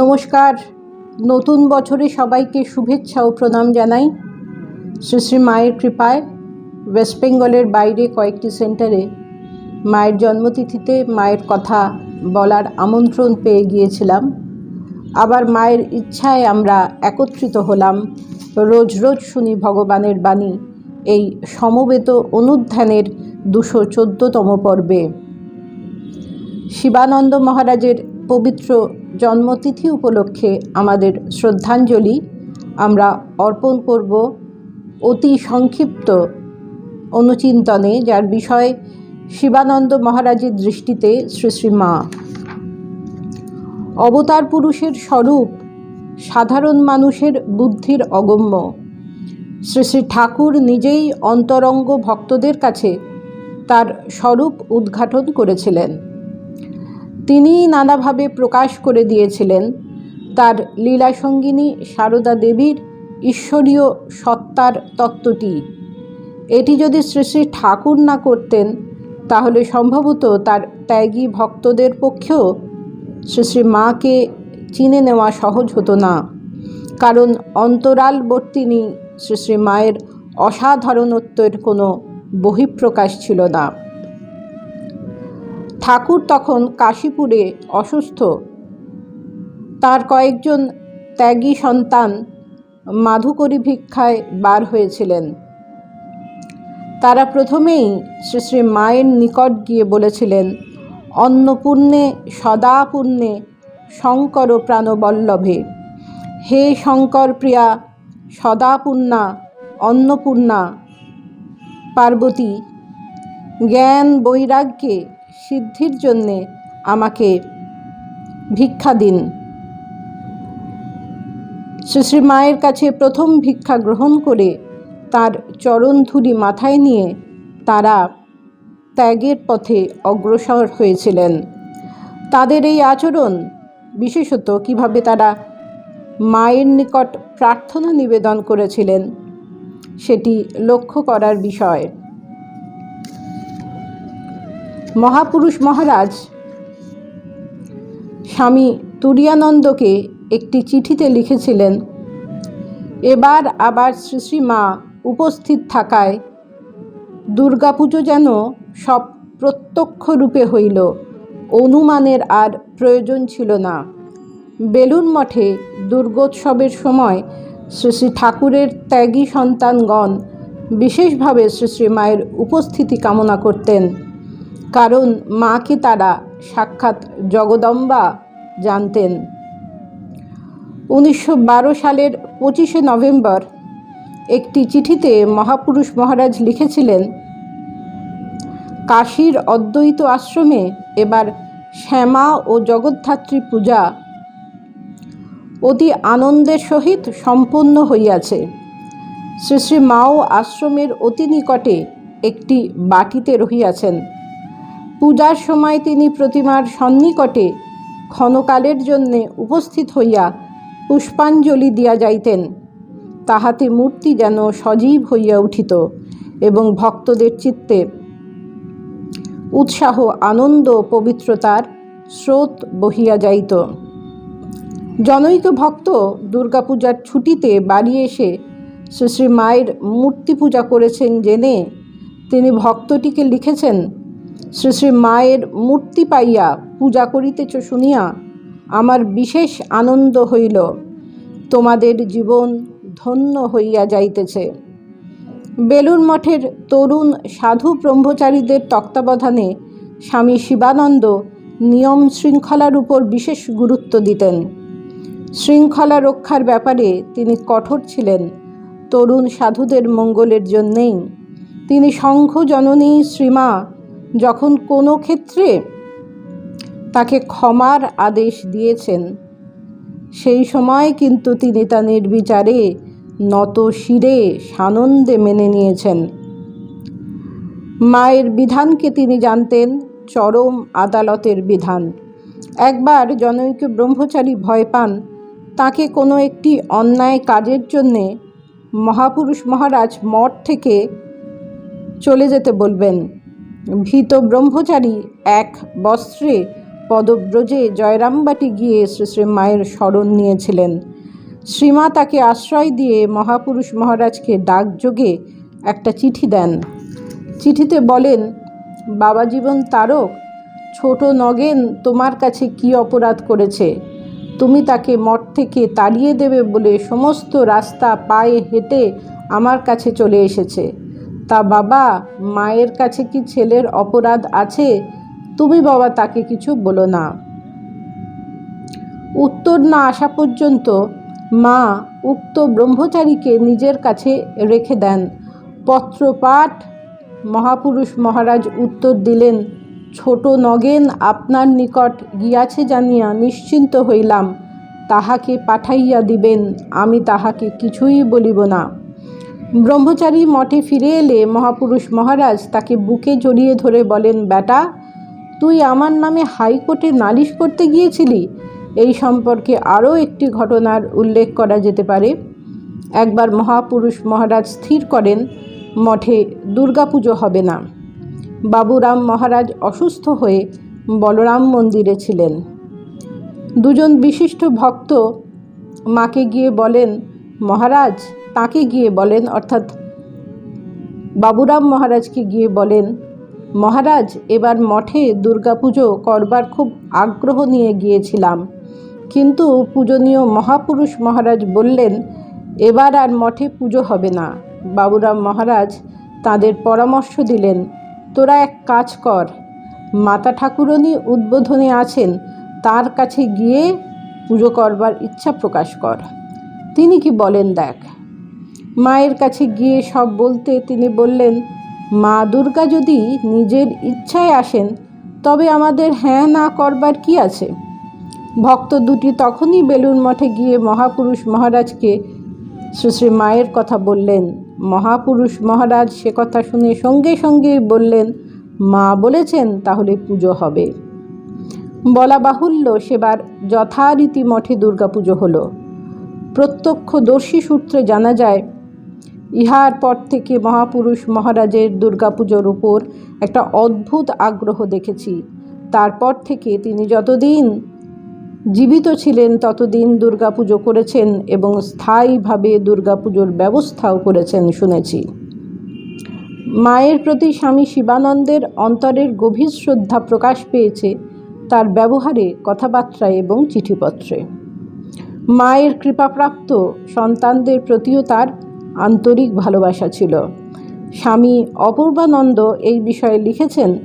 নমস্কার। নতুন বছরে সবাইকে শুভেচ্ছা ও প্রণাম জানাই। শ্রী শ্রী মায়ের কৃপায় ওয়েস্ট বেঙ্গলের বাইরে কয়েকটি সেন্টারে মায়ের জন্মতিথিতে মায়ের কথা বলার আমন্ত্রণ পেয়ে গিয়েছিলাম। আবার মায়ের ইচ্ছায় আমরা একত্রিত হলাম। রোজ রোজ শুনি ভগবানের বাণী এই সমবেত অনুধ্যানের দুশো চোদ্দতম পর্বে। শিবানন্দ মহারাজের পবিত্র জন্মতিথি উপলক্ষে আমাদের শ্রদ্ধাঞ্জলি। আমরা অর্পণ করব অতি সংক্ষিপ্ত অনুচিন্তনে, যার বিষয় শিবানন্দ মহারাজের দৃষ্টিতে শ্রী শ্রী মা। অবতার পুরুষের স্বরূপ, সাধারণ মানুষের বুদ্ধির অগম্য। শ্রী শ্রী ঠাকুর নিজেই অন্তরঙ্গ ভক্তদের কাছে তার স্বরূপ উদ্ঘাটন করেছিলেন। তিনি নানাভাবে প্রকাশ করে দিয়েছিলেন। তার লীলাসঙ্গিনী সারদা দেবীর ঈশ্বরীয় সত্তার তত্ত্বটি। এটি যদি শ্রী শ্রী ঠাকুর না করতেন, তাহলে সম্ভবত তার ত্যাগী ভক্তদের পক্ষেও শ্রী শ্রী মাকে চিনে নেওয়া সহজ হতো না। কারণ অন্তরালবর্তিনী শ্রী শ্রী মায়ের অসাধারণত্বের কোনো বহিঃপ্রকাশ ছিল না। ঠাকুর তখন কাশীপুরে অসুস্থ। তার কয়েকজন ত্যাগী সন্তান মাধুকরী ভিক্ষায় বার হয়েছিলেন। তারা প্রথমেই শ্রী শ্রী মায়ের নিকট গিয়ে বলেছিলেন, অন্নপূর্ণে, সদাপূর্ণে শঙ্কর প্রাণবল্লভে। হে শঙ্কর প্রিয়া, সদাপূর্ণা, অন্নপূর্ণা, পার্বতী, জ্ঞান বৈরাগ্যে সিদ্ধির জন্যে আমাকে ভিক্ষা দিন। শ্রী মায়ের কাছে প্রথম ভিক্ষা গ্রহণ করে তার চরণধুলি মাথায় নিয়ে তারা ত্যাগের পথে অগ্রসর হয়েছিলেন। তাদের এই আচরণ বিশেষত কীভাবে তারা মায়ের নিকট প্রার্থনা নিবেদন করেছিলেন, সেটি লক্ষ্য করার বিষয়। মহাপুরুষ মহারাজ, স্বামী তুরিয়ানন্দকে একটি চিঠিতে লিখেছিলেন, এবার আবার শ্রী শ্রী মা উপস্থিত থাকায় দুর্গাপুজো যেন সব প্রত্যক্ষ রূপে হইল, অনুমানের আর প্রয়োজন ছিল না। বেলুন মঠে দুর্গোৎসবের সময় শ্রী শ্রী ঠাকুরের ত্যাগী সন্তানগণ বিশেষভাবে শ্রী শ্রী মায়ের উপস্থিতি কামনা করতেন। কারণ মাকে তারা সাক্ষাৎ জগদম্বা জানতেন। উনিশশো বারো সালের পঁচিশে নভেম্বর একটি চিঠিতে মহাপুরুষ মহারাজ লিখেছিলেন, কাশীর অদ্বৈত আশ্রমে এবার শ্যামা ও জগদ্ধাত্রী পূজা অতি আনন্দের সহিত সম্পন্ন হইয়াছে। শ্রী শ্রী মাও আশ্রমের অতি নিকটে একটি বাটিতে রহিয়াছেন। পূজার সময় তিনি প্রতিমার সন্নিকটে ক্ষণকালের জন্যে উপস্থিত হইয়া পুষ্পাঞ্জলি দিয়া যাইতেন। তাহাতে মূর্তি যেন সজীব হইয়া উঠিত এবং ভক্তদের চিত্তে উৎসাহ, আনন্দ পবিত্রতার স্রোত বহিয়া যাইত। জনৈক ভক্ত দুর্গাপূজার ছুটিতে বাড়ি এসে শ্রী শ্রী মায়ের মূর্তি পূজা করেছেন জেনে তিনি ভক্তটিকে লিখেছেন শ্রী শ্রী মায়ের মূর্তি পাইয়া পূজা করিতেছ শুনিয়া আমার বিশেষ আনন্দ হইল। তোমাদের জীবন ধন্য হইয়া যাইতেছে। বেলুর মঠের তরুণ সাধু ব্রহ্মচারীদের তত্ত্বাবধানে স্বামী শিবানন্দ নিয়ম শৃঙ্খলার উপর বিশেষ গুরুত্ব দিতেন। শৃঙ্খলা রক্ষার ব্যাপারে তিনি কঠোর ছিলেন। তরুণ সাধুদের মঙ্গলের জন্যেই তিনি শঙ্খ জননী শ্রীমা যখন কোনো ক্ষেত্রে তাকে ক্ষমার আদেশ দিয়েছেন, সেই সময় কিন্তু তিনি তা নির্বিচারে নত শিরে সানন্দে মেনে নিয়েছেন। মায়ের বিধানকে তিনি জানতেন, চরম আদালতের বিধান। একবার জনৈক ব্রহ্মচারী ভয় পান, তাকে কোনো একটি অন্যায় কাজের জন্যে মহাপুরুষ মহারাজ মঠ থেকে চলে যেতে বলবেন। ভীত ব্রহ্মচারী এক বস্ত্রে পদব্রজে জয়রামবাটি গিয়ে শ্রী শ্রী মায়ের স্মরণ নিয়েছিলেন। শ্রীমা তাকে আশ্রয় দিয়ে মহাপুরুষ মহারাজকে ডাকযোগে একটা চিঠি দেন। চিঠিতে বলেন, বাবা জীবন তারক, ছোট নগেন তোমার কাছে কি অপরাধ করেছে? তুমি তাকে মঠ থেকে তাড়িয়ে দেবে বলে সমস্ত রাস্তা পায়ে হেঁটে আমার কাছে চলে এসেছে। তা বাবা, মায়ের কাছে কি ছেলের অপরাধ আছে? তুমি বাবা তাকে কিছু বলো না। উত্তর না আসা পর্যন্ত মা উক্ত ব্রহ্মচারীকে নিজের কাছে রেখে দেন। পত্রপাঠ মহাপুরুষ মহারাজ উত্তর দিলেন, ছোট নগেন, আপনার নিকট গিয়াছে জানিয়া নিশ্চিন্ত হইলাম। তাহাকে পাঠাইয়া দিবেন, আমি তাহাকে কিছুই বলিব না। ব্রহ্মচারী মঠে ফিরে এলে মহাপুরুষ মহারাজ তাকে বুকে জড়িয়ে ধরে বলেন, বেটা, তুই আমার নামে হাইকোর্টে নালিশ করতে গিয়েছিলি? এই সম্পর্কে আরও একটি ঘটনার উল্লেখ করা যেতে পারে। একবার মহাপুরুষ মহারাজ স্থির করেন, মঠে দুর্গাপুজো হবে না। বাবুরাম মহারাজ অসুস্থ হয়ে বলরাম মন্দিরে ছিলেন। দুজন বিশিষ্ট ভক্ত মাকে গিয়ে বলেন, মহারাজ তাকে গিয়ে বলেন, অর্থাৎ বাবুরাম মহারাজকে গিয়ে বলেন, মহারাজ, এবার মঠে দুর্গাপুজো করবার খুব আগ্রহ নিয়ে গিয়েছিলাম। কিন্তু পূজনীয় মহাপুরুষ মহারাজ বললেন, এবার আর মঠে পুজো হবে না। বাবুরাম মহারাজ তাদের পরামর্শ দিলেন, তোরা এক কাজ কর। মাতা ঠাকুরনী উদ্বোধনে আছেন, তার কাছে গিয়ে পুজো করবার ইচ্ছা প্রকাশ কর। তিনি কি বলেন দেখ। মায়ের কাছে গিয়ে সব বলতে তিনি বললেন, মা দুর্গা যদি নিজের ইচ্ছায় আসেন, তবে আমাদের হ্যাঁ না করবার কি আছে? ভক্ত দুটি তখনই বেলুন মঠে গিয়ে মহাপুরুষ মহারাজকে শ্রী মায়ের কথা বললেন। মহাপুরুষ মহারাজ সে কথা শুনে সঙ্গে সঙ্গে বললেন, মা বলেছেন তাহলে পুজো হবে। বলা বাহুল্য সেবার যথারীতি মঠে দুর্গাপুজো হলো। প্রত্যক্ষদর্শী সূত্রে জানা যায় ইহার পর থেকে মহাপুরুষ মহারাজের দুর্গাপুজোর উপর একটা অদ্ভুত আগ্রহ দেখেছি। তারপর থেকে তিনি যতদিন জীবিত ছিলেন, ততদিন দুর্গাপুজো করেছেন এবং স্থায়ীভাবে দুর্গাপুজোর ব্যবস্থাও করেছেন শুনেছি। মায়ের প্রতি স্বামী শিবানন্দের অন্তরের গভীর শ্রদ্ধা প্রকাশ পেয়েছে তার ব্যবহারে, কথাবার্তায় এবং চিঠিপত্রে। মায়ের কৃপাপ্রাপ্ত সন্তানদের প্রতিও তার আন্তরিক ভালোবাসা ছিল। স্বামী অপূর্বানন্দ এই বিষয়ে লিখেছেন,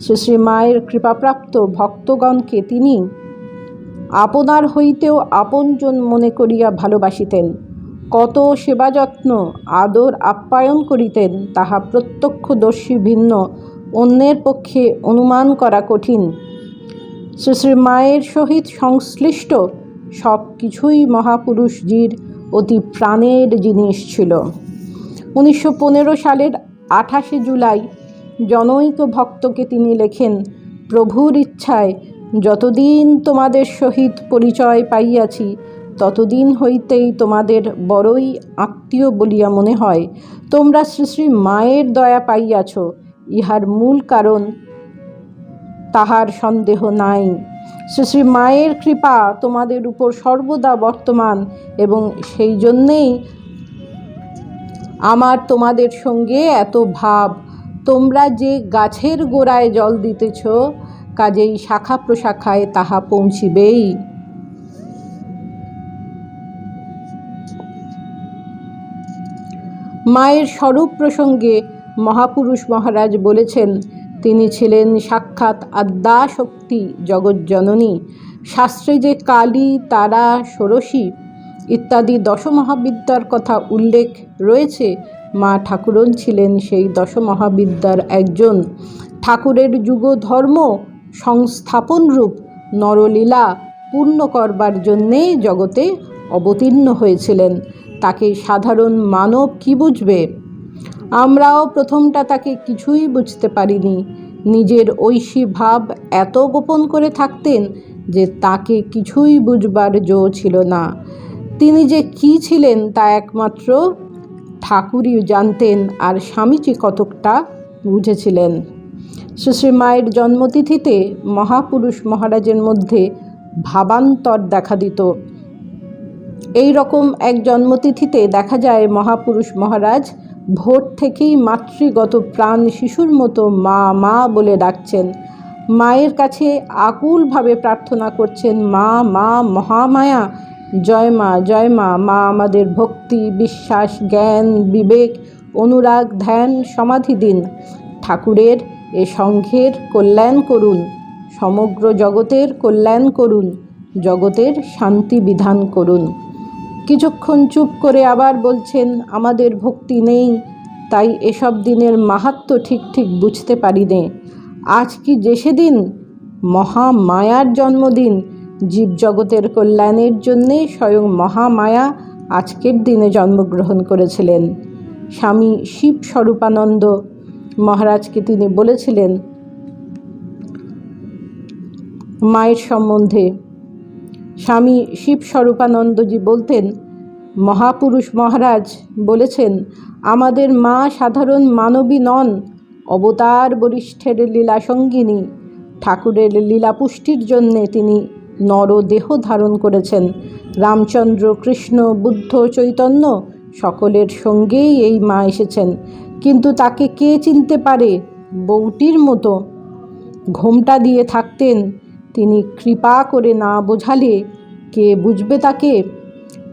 শ্রী শ্রী মায়ের কৃপাপ্রাপ্ত ভক্তগণকে তিনি আপনার হইতেও আপনজন মনে করিয়া ভালোবাসিতেন। কত সেবা যত্ন আদর, আপ্যায়ন করিতেন, তাহা প্রত্যক্ষদর্শী ভিন্ন, অন্যের পক্ষে অনুমান করা কঠিন। শ্রী শ্রী মায়ের সহিত সংশ্লিষ্ট সব কিছুই মহাপুরুষজির অতি প্রাণের জিনিস ছিল। উনিশশো পনেরো সালের আঠাশে জুলাই জনৈক ভক্তকে তিনি লেখেন, প্রভুর ইচ্ছায় যতদিন তোমাদের সহিত পরিচয় পাইয়াছি, ততদিন হইতেই তোমাদের বড়ই আত্মীয় বলিয়া মনে হয়। তোমরা শ্রী শ্রী মায়ের দয়া পাইয়াছ, ইহার মূল কারণ তাহার সন্দেহ নাই। শ্রী শ্রী মায়ের কৃপা তোমাদের উপর সর্বদা বর্তমান এবং সেই জন্যেই আমার তোমাদের সঙ্গে এত ভাব। তোমরা যে গাছের গোড়ায় জল দিতেছ, কাজেই শাখা প্রশাখায় তাহা পৌঁছিবেই। মায়ের স্বরূপ প্রসঙ্গে মহাপুরুষ মহারাজ বলেছেন তিনি ছিলেন সাক্ষাৎ আদ্যা শক্তি জগজ্জননী শাস্ত্রে যে কালী, তারা, ষোড়শী ইত্যাদি দশমহাবিদ্যার কথা উল্লেখ রয়েছে, মা ঠাকুরন ছিলেন সেই দশমহাবিদ্যার একজন। ঠাকুরের যুগ ধর্ম সংস্থাপন রূপ নরলীলা পূর্ণ করবার জন্যে জগতে অবতীর্ণ হয়েছিলেন। তাকে সাধারণ মানব কি বুঝবে? আমরাও প্রথমটা তাকে কিছুই বুঝতে পারিনি। নিজের ঐশী ভাব এত গোপন করে থাকতেন যে তাকে কিছুই বুঝবার জো ছিল না। তিনি যে কি ছিলেন তা একমাত্র ঠাকুরই জানতেন আর স্বামীজি কতকটা বুঝেছিলেন। শ্রী মায়ের জন্মতিথিতে মহাপুরুষ মহারাজের মধ্যে ভাবান্তর দেখা দিত। এই রকম এক জন্মতিথিতে দেখা যায় মহাপুরুষ মহারাজ ভোর থেকেই মাতৃগত প্রাণ শিশুর মতো মা মা বলে ডাকছেন। মায়ের কাছে আকুলভাবে প্রার্থনা করছেন, মা মা, মহামায়া, জয় মা জয় মা মা আমাদের ভক্তি, বিশ্বাস, জ্ঞান, বিবেক, অনুরাগ, ধ্যান, সমাধি দিন। ঠাকুরের এ সংঘের কল্যাণ করুন, সমগ্র জগতের কল্যাণ করুন, জগতের শান্তি বিধান করুন। কিছুক্ষণ চুপ করে আবার বলছেন, আমাদের ভক্তি নেই, তাই এসব দিনের মাহাত্ম ঠিক ঠিক বুঝতে পারি নে। আজ কি যে সেদিন মহামায়ার জন্মদিন জীবজগতের কল্যাণের জন্যে স্বয়ং মহামায়া আজকের দিনে জন্মগ্রহণ করেছিলেন। স্বামী শিব স্বরূপানন্দ মহারাজকে তিনি বলেছিলেন, মায়ের সম্বন্ধে স্বামী শিব স্বরূপানন্দজি বলতেন, মহাপুরুষ মহারাজ বলেছেন, আমাদের মা সাধারণ মানবী নন, অবতার বরিষ্ঠের লীলা সঙ্গিনী ঠাকুরের লীলা পুষ্টির জন্যে তিনি নরদেহ ধারণ করেছেন। রামচন্দ্র, কৃষ্ণ, বুদ্ধ, চৈতন্য সকলের সঙ্গেই এই মা এসেছেন। কিন্তু তাকে কে চিনতে পারে? বউটির মতো। ঘোমটা দিয়ে থাকতেন তিনি কৃপা করে না বোঝালে কে বুঝবে তাকে?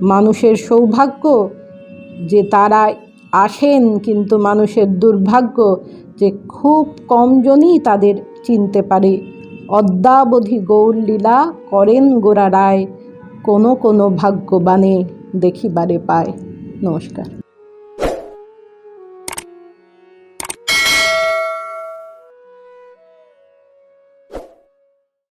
মানুষের সৌভাগ্য যে তারা আসেন, কিন্তু মানুষের দুর্ভাগ্য যে খুব কমজনই তাদের চিনতে পারে। অদ্যাবধি গৌরলীলা করেন গোরা রায়, কোনো কোনো ভাগ্যবানে দেখিবারে পায়। নমস্কার।